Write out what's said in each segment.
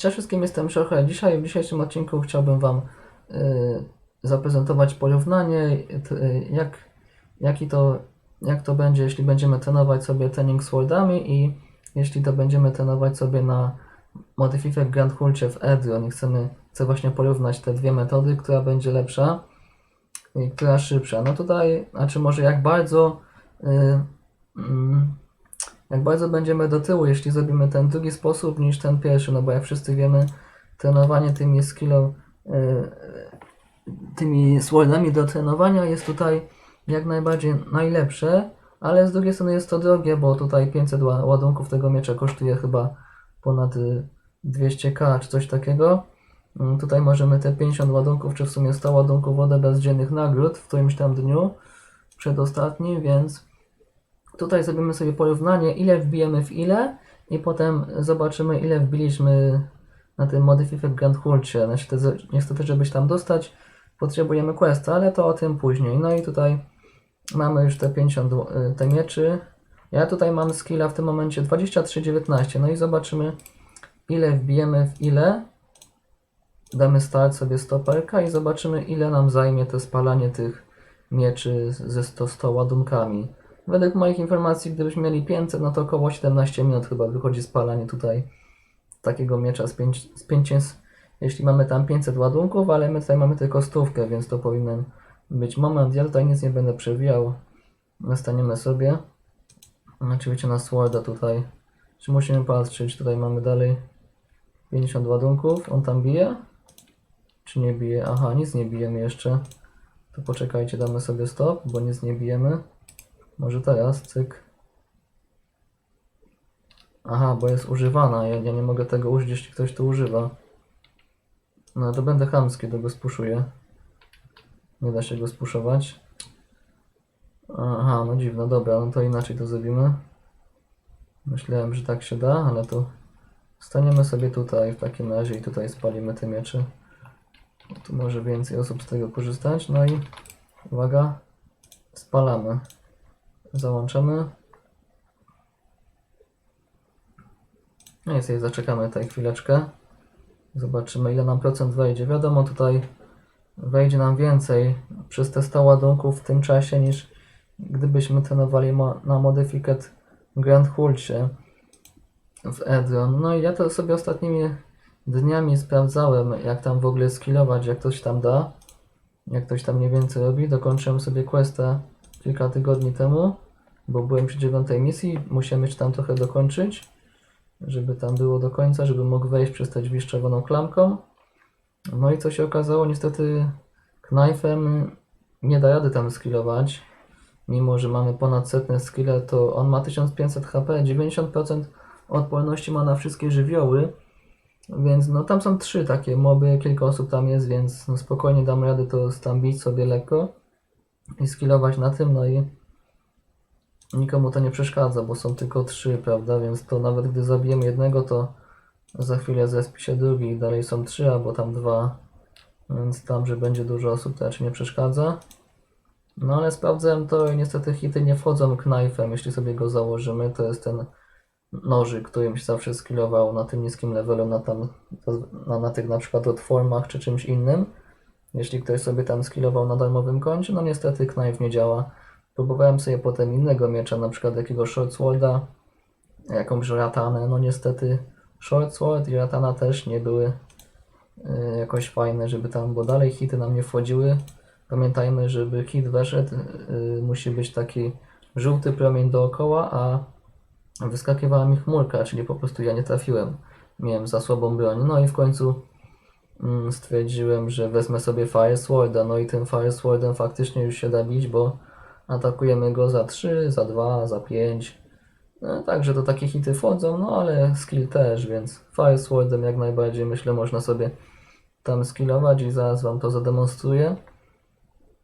Cześć wszystkim, jestem Szorcha. Dzisiaj w dzisiejszym odcinku chciałbym Wam y, zaprezentować porównanie, jak, jaki to, jak to będzie, jeśli będziemy trenować sobie trening z wordami i jeśli to będziemy trenować sobie na Modify Grand Hulcie w Edron i chcemy, chcę właśnie porównać te dwie metody, która będzie lepsza i która szybsza. No tutaj, znaczy może jak bardzo y, mm, jak bardzo będziemy do tyłu, jeśli zrobimy ten drugi sposób niż ten pierwszy, no bo jak wszyscy wiemy, trenowanie tymi skillą, y, tymi swordami do trenowania jest tutaj jak najbardziej najlepsze, ale z drugiej strony jest to drogie, bo tutaj 500 ła- ładunków tego miecza kosztuje chyba ponad y, 200k czy coś takiego. Mm, Tutaj możemy te 50 ładunków, czy w sumie 100 ładunków odebrać z dziennych nagród w którymś tam dniu, przedostatnim, więc Tutaj zrobimy sobie porównanie, ile wbijemy w ile i potem zobaczymy, ile wbiliśmy na tym Modify Grand Hulcie. Niestety, niestety, żebyś tam dostać, potrzebujemy questa, ale to o tym później. No i tutaj mamy już te 50 y, te mieczy. Ja tutaj mam skilla w tym momencie 23,19. No i zobaczymy, ile wbijemy w ile. Damy start sobie stoperka i zobaczymy, ile nam zajmie to spalanie tych mieczy ze 100, 100 ładunkami. Według moich informacji, gdybyśmy mieli 500, no to około 17 minut chyba wychodzi spalanie tutaj takiego miecza z 5, z 500, jeśli mamy tam 500 ładunków, ale my tutaj mamy tylko stówkę, więc to powinien być moment. Ja tutaj nic nie będę przewijał. Nastaniemy sobie. Oczywiście na Sworda tutaj. Czy musimy patrzeć? Tutaj mamy dalej 50 ładunków. On tam bije? Czy nie bije? Aha, nic nie bijemy jeszcze. To poczekajcie, damy sobie stop, bo nic nie bijemy. Może teraz, cyk. Aha, bo jest używana. Ja, ja nie mogę tego użyć, jeśli ktoś to używa. No to będę chamski, to go spuszuję. Nie da się go spuszować. Aha, no dziwne, dobra, no to inaczej to zrobimy. Myślałem, że tak się da, ale to staniemy sobie tutaj w takim razie i tutaj spalimy te miecze. Tu może więcej osób z tego korzystać. No i uwaga, spalamy. Załączamy. No i sobie zaczekamy tutaj chwileczkę. Zobaczymy ile nam procent wejdzie. Wiadomo tutaj wejdzie nam więcej przez te 100 ładunków w tym czasie niż gdybyśmy trenowali na Modificat Grand Hulcie w Edron. No i ja to sobie ostatnimi dniami sprawdzałem jak tam w ogóle skillować, jak ktoś tam da. Jak ktoś tam mniej więcej robi. Dokończyłem sobie questa kilka tygodni temu, bo byłem przy dziewiątej misji, musiałem jeszcze tam trochę dokończyć, żeby tam było do końca, żeby mógł wejść przez te drzwi czerwoną klamką. No i co się okazało, niestety knifem nie da rady tam skillować, mimo że mamy ponad setne skille, to on ma 1500 HP, 90% odporności ma na wszystkie żywioły, więc no tam są trzy takie moby, kilka osób tam jest, więc no spokojnie dam radę to stambić sobie lekko i skillować na tym, no i nikomu to nie przeszkadza, bo są tylko trzy, prawda, więc to nawet gdy zabijemy jednego, to za chwilę zespi się drugi i dalej są trzy, albo tam dwa, więc tam, że będzie dużo osób, to raczej nie przeszkadza. No ale sprawdzałem to i niestety hity nie wchodzą knifem, jeśli sobie go założymy, to jest ten nożyk, którym się zawsze skillował na tym niskim levelu, na, tam, na, na tych na przykład otwormach czy czymś innym. Jeśli ktoś sobie tam skillował na darmowym koncie, no niestety knife nie działa. Próbowałem sobie potem innego miecza, na przykład jakiegoś short sworda, jakąś ratanę, no niestety short sword i ratana też nie były y, jakoś fajne, żeby tam, bo dalej hity nam nie wchodziły. Pamiętajmy, żeby hit weszedł, y, musi być taki żółty promień dookoła, a wyskakiwała mi chmurka, czyli po prostu ja nie trafiłem. Miałem za słabą broń. No i w końcu stwierdziłem, że wezmę sobie Fire Sworda. No i tym Fire Swordem faktycznie już się da bić, bo atakujemy go za 3, za 2, za 5. No, także to takie hity wchodzą, no ale skill też, więc Fire Swordem jak najbardziej myślę można sobie tam skillować i zaraz Wam to zademonstruję.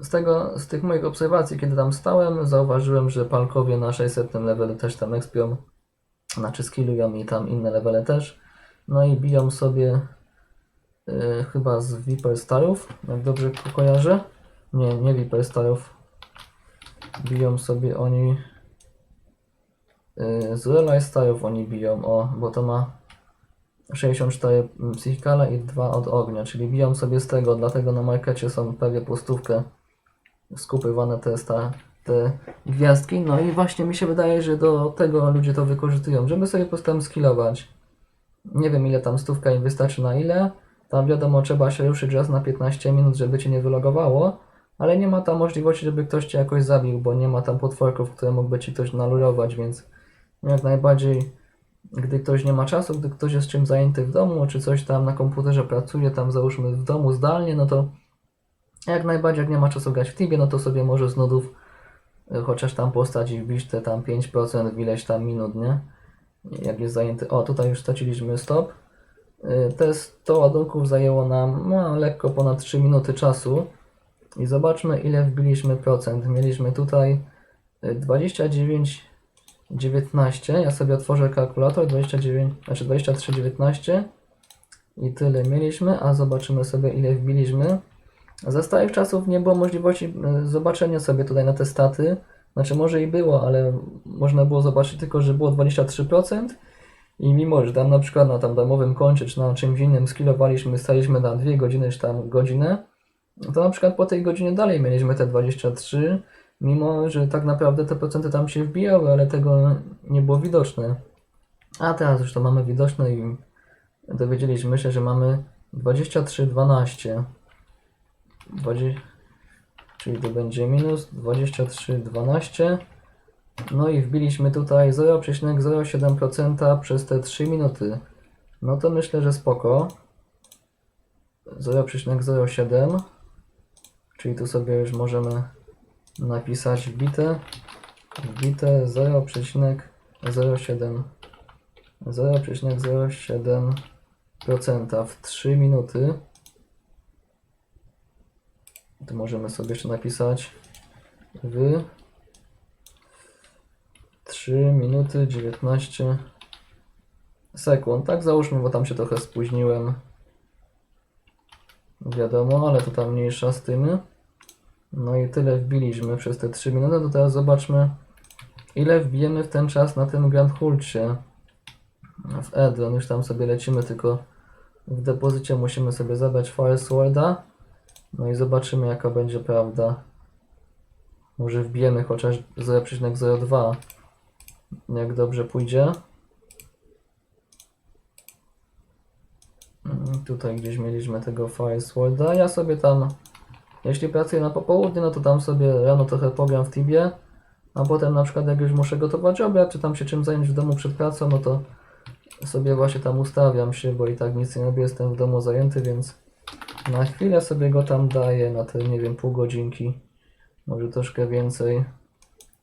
Z tego, z tych moich obserwacji, kiedy tam stałem, zauważyłem, że palkowie na 600 levelu też tam expią, znaczy skillują i tam inne levele też. No i biją sobie y, chyba z Viper Starów, jak dobrze ko- kojarzę. Nie, nie Viper Starów. Biją sobie oni y, z Real Starów oni biją, o, bo to ma 64 psychikale i 2 od ognia, czyli biją sobie z tego, dlatego na markecie są prawie pustówkę skupywane te, sta, te gwiazdki. No i właśnie mi się wydaje, że do tego ludzie to wykorzystują, żeby sobie po prostu skillować. Nie wiem ile tam stówka im wystarczy na ile. Tam wiadomo, trzeba się ruszyć raz na 15 minut, żeby cię nie wylogowało, ale nie ma tam możliwości, żeby ktoś cię jakoś zabił, bo nie ma tam potworków, które mógłby ci ktoś nalurować, więc jak najbardziej, gdy ktoś nie ma czasu, gdy ktoś jest czym zajęty w domu, czy coś tam na komputerze pracuje, tam załóżmy w domu zdalnie, no to jak najbardziej, jak nie ma czasu grać w Tibie, no to sobie może z nudów y, chociaż tam postać i wbić te tam 5% w ileś tam minut, nie? Jak jest zajęty. O, tutaj już straciliśmy stop. Y, Te 100 ładunków zajęło nam no, lekko ponad 3 minuty czasu. I zobaczmy ile wbiliśmy procent. Mieliśmy tutaj y, 29, 19. Ja sobie otworzę kalkulator. 29, znaczy 23, 19. I tyle mieliśmy, a zobaczymy sobie ile wbiliśmy. Za starych czasów nie było możliwości y, zobaczenia sobie tutaj na te staty. Znaczy może i było, ale można było zobaczyć tylko, że było 23%. I mimo, że tam na przykład na tam domowym koncie czy na czymś innym skillowaliśmy, staliśmy na 2 godziny czy tam godzinę, to na przykład po tej godzinie dalej mieliśmy te 23, mimo że tak naprawdę te procenty tam się wbijały, ale tego nie było widoczne. A teraz już to mamy widoczne i dowiedzieliśmy się, że mamy 23,12. 20, czyli to będzie minus 23,12. No i wbiliśmy tutaj 0,07% przez te 3 minuty. No to myślę, że spoko. 0,07. Czyli tu sobie już możemy napisać wbite. Wbite 0,07. 0,07% w 3 minuty. Tu możemy sobie jeszcze napisać w 3 minuty 19 sekund. Tak załóżmy, bo tam się trochę spóźniłem. Wiadomo, ale to tam mniejsza z tym. No i tyle wbiliśmy przez te 3 minuty. To teraz zobaczmy, ile wbijemy w ten czas na tym Grand Hulcie. W Edron już tam sobie lecimy, tylko w depozycie musimy sobie zabrać Firesworda. No i zobaczymy, jaka będzie prawda. Może wbijemy chociaż 0,02 jak dobrze pójdzie. Mm, Tutaj gdzieś mieliśmy tego Firesworda. Ja sobie tam, jeśli pracuję na popołudnie, no to tam sobie rano trochę pogram w Tibie. A potem na przykład jak już muszę gotować obiad, czy tam się czym zająć w domu przed pracą, no to sobie właśnie tam ustawiam się, bo i tak nic nie robię, jestem w domu zajęty, więc na chwilę sobie go tam daję, na te nie wiem pół godzinki, może troszkę więcej.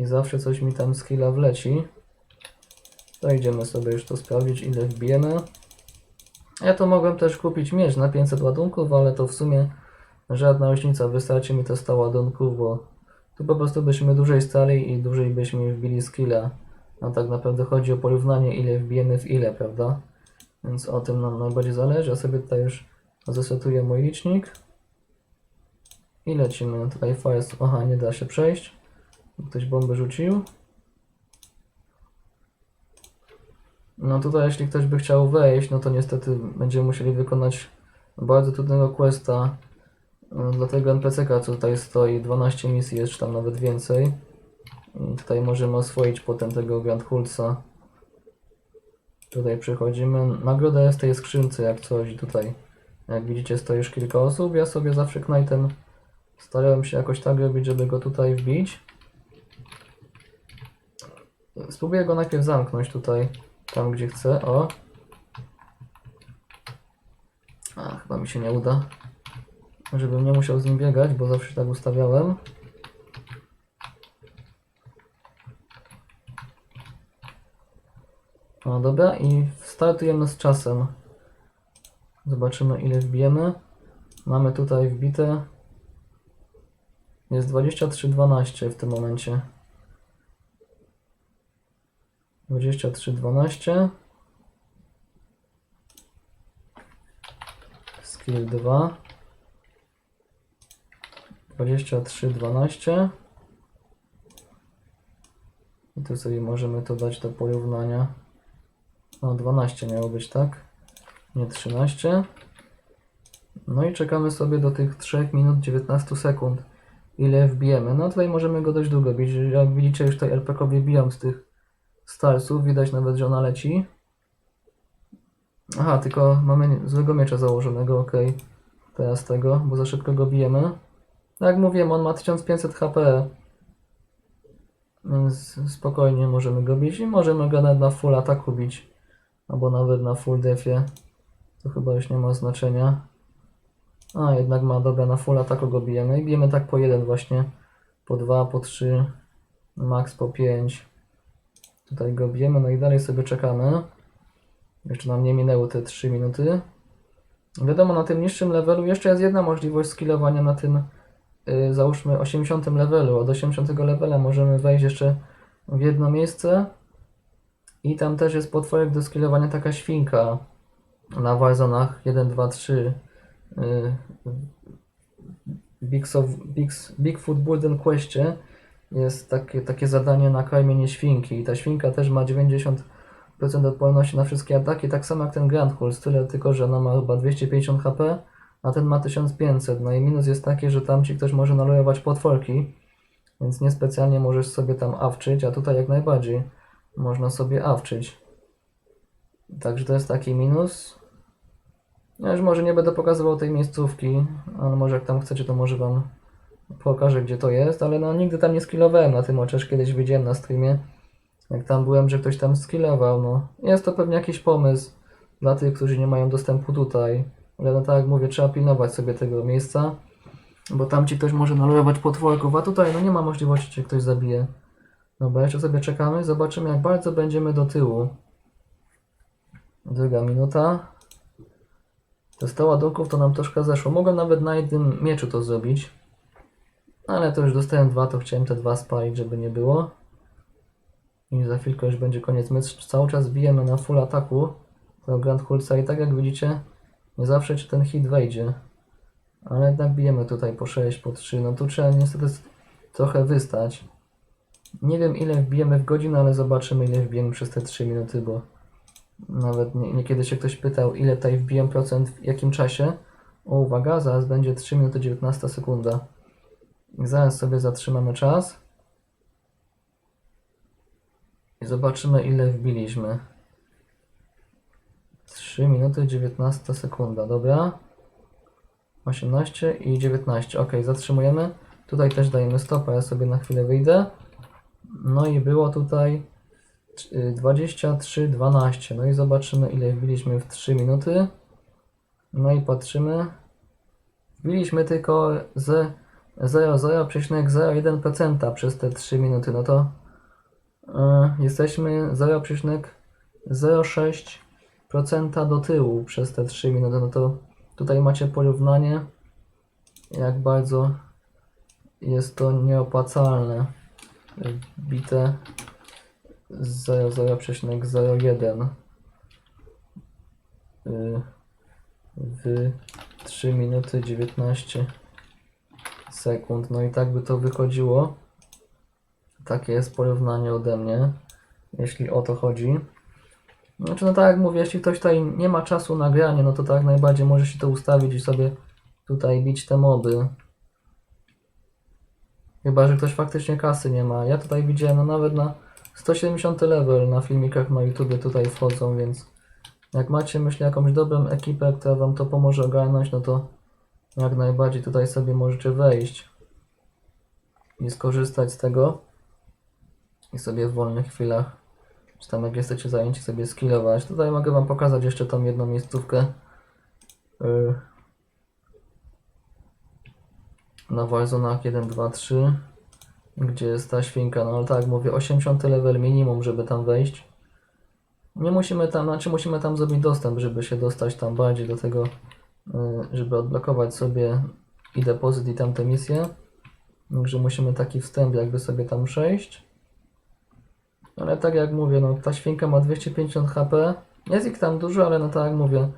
I zawsze coś mi tam z killa wleci. To idziemy sobie już to sprawdzić, ile wbijemy. Ja to mogłem też kupić miecz na 500 ładunków, ale to w sumie żadna różnica. Wystarczy mi te 100 ładunków, bo tu po prostu byśmy dłużej stali i dłużej byśmy wbili skilla. A tak naprawdę chodzi o porównanie, ile wbijemy w ile, prawda? Więc o tym nam najbardziej zależy. Ja sobie tutaj już zasetuję mój licznik. I lecimy. Tutaj fire... Aha, nie da się przejść. Ktoś bombę rzucił. No tutaj jeśli ktoś by chciał wejść, no to niestety będziemy musieli wykonać bardzo trudnego questa y, dla tego NPC-ka, co tutaj stoi. 12 misji jest, czy tam nawet więcej. I tutaj możemy oswoić potem tego Grand Hulsa. Tutaj przechodzimy. Nagroda jest w tej skrzynce jak coś tutaj. Jak widzicie stoi już kilka osób. Ja sobie zawsze Knightem starałem się jakoś tak robić, żeby go tutaj wbić. Spróbuję go najpierw zamknąć tutaj, tam gdzie chcę. O. A, chyba mi się nie uda. Żebym nie musiał z nim biegać, bo zawsze tak ustawiałem. O, dobra, i startujemy z czasem. Zobaczymy ile wbijemy. Mamy tutaj wbite. Jest 23.12 w tym momencie. 23.12 Skill 2 23.12 I tu sobie możemy to dać do porównania. No 12 miało być, tak? nie 13. No i czekamy sobie do tych 3 minut 19 sekund. Ile wbijemy? No tutaj możemy go dość długo bić. Jak widzicie, już tutaj LPK-owie biją z tych starsów. Widać nawet, że ona leci. Aha, tylko mamy złego miecza założonego, ok. Teraz tego, bo za szybko go bijemy. No Jak mówiłem, on ma 1500 HP. Więc spokojnie możemy go bić i możemy go nawet na full ataku bić. Albo nawet na full defie. To chyba już nie ma znaczenia. A, jednak ma, dobra, na full ataku go bijemy. I bijemy tak po jeden właśnie. Po dwa, po trzy, max po pięć. Tutaj go bijemy, no i dalej sobie czekamy. Jeszcze nam nie minęły te 3 minuty. Wiadomo, na tym niższym levelu jeszcze jest jedna możliwość skillowania na tym, yy, załóżmy 80 levelu. Od 80 levela możemy wejść jeszcze w jedno miejsce. I tam też jest potworek do skillowania taka świnka na Warzonach 1, 2, 3. Yy, Big, of, Big, Bigfoot Burden Questie jest takie, takie zadanie na karmienie świnki. I ta świnka też ma 90 procent odporności na wszystkie ataki, tak samo jak ten Grand Hulls, tyle tylko, że ona ma chyba 250 HP, a ten ma 1500. No i minus jest taki, że tam ci ktoś może nalojować potworki, więc niespecjalnie możesz sobie tam awczyć, a tutaj jak najbardziej można sobie awczyć. Także to jest taki minus. Ja już może nie będę pokazywał tej miejscówki, ale może jak tam chcecie, to może wam pokażę, gdzie to jest, ale no nigdy tam nie skillowałem na tym, chociaż kiedyś widziałem na streamie jak tam byłem, że ktoś tam skillował, no. Jest to pewnie jakiś pomysł dla tych, którzy nie mają dostępu tutaj. Ale no tak jak mówię, trzeba pilnować sobie tego miejsca, bo tam ci ktoś może nalojować potworków, a tutaj no nie ma możliwości, że ktoś zabije. Dobra, jeszcze sobie czekamy, zobaczymy jak bardzo będziemy do tyłu. Druga minuta. Te 100 ładunków to nam troszkę zeszło. Mogłem nawet na jednym mieczu to zrobić. Ale to już dostałem dwa, to chciałem te dwa spalić, żeby nie było. I za chwilkę już będzie koniec. My cały czas bijemy na full ataku tego Grand Hulsa i tak jak widzicie, nie zawsze ci ten hit wejdzie. Ale jednak bijemy tutaj po 6, po 3. No tu trzeba niestety trochę wystać. Nie wiem ile wbijemy w godzinę, ale zobaczymy ile wbijemy przez te 3 minuty, bo nawet nie, niekiedy się ktoś pytał ile tutaj wbiję procent w jakim czasie. O uwaga, zaraz będzie 3 minuty 19 sekunda. Zaraz sobie zatrzymamy czas. I zobaczymy ile wbiliśmy. 3 minuty 19 sekunda, dobra. 18 i 19. Ok, zatrzymujemy. Tutaj też dajemy stopa, ja sobie na chwilę wyjdę. No i było tutaj 23,12. No i zobaczymy ile wbiliśmy w 3 minuty. No i patrzymy. Wbiliśmy tylko z 0,01% przez te 3 minuty. No to e, jesteśmy 0,06% do tyłu przez te 3 minuty. No to tutaj macie porównanie, jak bardzo jest to nieopłacalne. Bite 0,01 y, w 3 minuty 19 sekund. No i tak by to wychodziło. Takie jest porównanie ode mnie, jeśli o to chodzi. Znaczy, no tak jak mówię, jeśli ktoś tutaj nie ma czasu na granie, no to tak najbardziej może się to ustawić i sobie tutaj bić te moby. Chyba, że ktoś faktycznie kasy nie ma. Ja tutaj widziałem, no nawet na 170 level na filmikach na YouTubie tutaj wchodzą, więc jak macie, myślę, jakąś dobrą ekipę, która wam to pomoże ogarnąć, no to jak najbardziej tutaj sobie możecie wejść i skorzystać z tego i sobie w wolnych chwilach, czy tam jak jesteście zajęci, sobie skillować. Tutaj mogę wam pokazać jeszcze tą jedną miejscówkę yy, na Warzonach 1, 2, 3 gdzie jest ta świnka, no ale tak mówię, 80 level minimum, żeby tam wejść. Nie musimy tam, znaczy musimy tam zrobić dostęp, żeby się dostać tam bardziej do tego, żeby odblokować sobie i depozyt i tamte misje. Także musimy taki wstęp jakby sobie tam przejść. Ale tak jak mówię, no ta świnka ma 250 HP. Jest ich tam dużo, ale no tak jak mówię,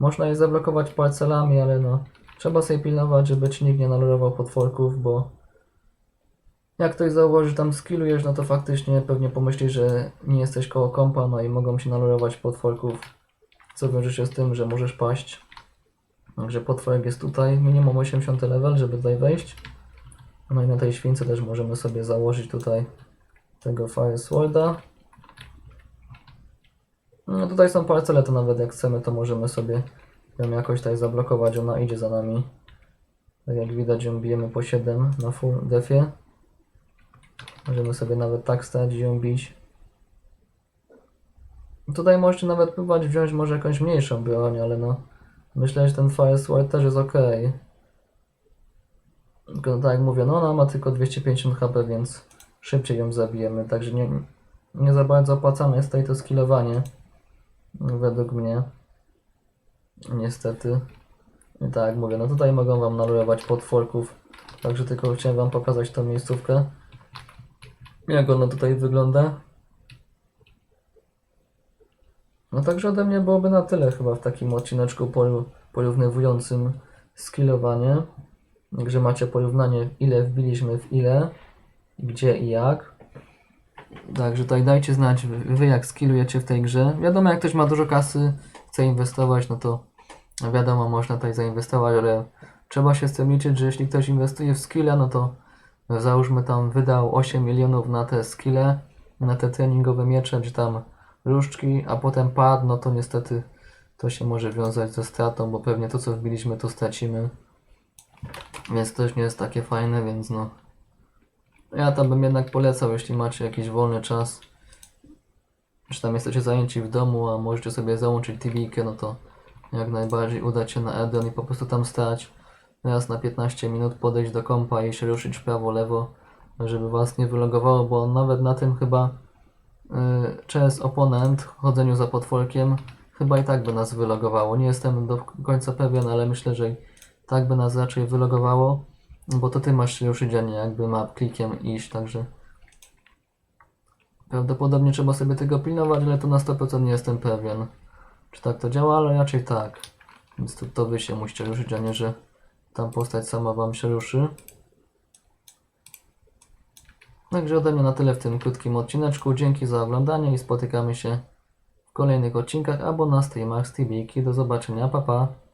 można je zablokować parcelami, ale no trzeba sobie pilnować, żeby ci nikt nie nalorował potworków, bo jak ktoś zauważy, że tam skillujesz, no to faktycznie pewnie pomyśli, że nie jesteś koło kompa, no i mogą się nalorować potworków co wiąże się z tym, że możesz paść. Także potworek jest tutaj, minimum 80 level, żeby tutaj wejść. No i na tej śwince też możemy sobie założyć tutaj tego Fire Sworda. No tutaj są parcele, to nawet jak chcemy, to możemy sobie ją jakoś tutaj zablokować, ona idzie za nami. Tak jak widać, ją bijemy po 7 na full defie. Możemy sobie nawet tak stać i ją bić. Tutaj możecie nawet próbować wziąć może jakąś mniejszą broń, ale no myślę, że ten Fire Sword też jest ok. Tylko no, tak jak mówię, no ona ma tylko 250 HP, więc szybciej ją zabijemy, także nie, nie za bardzo opłacane jest tutaj to skillowanie. Według mnie. Niestety. I tak jak mówię, no tutaj mogą wam nalurować potworków. Także tylko chciałem wam pokazać tą miejscówkę. Jak ona tutaj wygląda. No także ode mnie byłoby na tyle chyba w takim odcineczku poró- porównywującym skillowanie. Także macie porównanie ile wbiliśmy w ile, gdzie i jak. Także tutaj dajcie znać wy wy jak skillujecie w tej grze. Wiadomo jak ktoś ma dużo kasy, chce inwestować, no to wiadomo można tutaj zainwestować, ale trzeba się z tym liczyć, że jeśli ktoś inwestuje w skille, no to załóżmy tam wydał 8 milionów na te skille, na te treningowe miecze, czy tam różdżki, a potem padł, no to niestety to się może wiązać ze stratą, bo pewnie to co wbiliśmy to stracimy. Więc to już nie jest takie fajne, więc no. Ja tam bym jednak polecał, jeśli macie jakiś wolny czas, czy tam jesteście zajęci w domu, a możecie sobie załączyć tv no to jak najbardziej udać się na Eden i po prostu tam stać. Raz na 15 minut podejść do kompa i się ruszyć w prawo, lewo, żeby was nie wylogowało, bo nawet na tym chyba yy, chess oponent, chodzeniu za potworkiem, chyba i tak by nas wylogowało. Nie jestem do końca pewien, ale myślę, że tak by nas raczej wylogowało, bo to ty masz ruszyć, a jakby map klikiem iść, także prawdopodobnie trzeba sobie tego pilnować, ale to na 100% nie jestem pewien, czy tak to działa, ale raczej tak. Więc to, to wy się musicie ruszyć, a nie, że tam postać sama wam się ruszy. Także ode mnie na tyle w tym krótkim odcineczku. Dzięki za oglądanie i spotykamy się w kolejnych odcinkach albo na streamach z. Do zobaczenia, pa pa!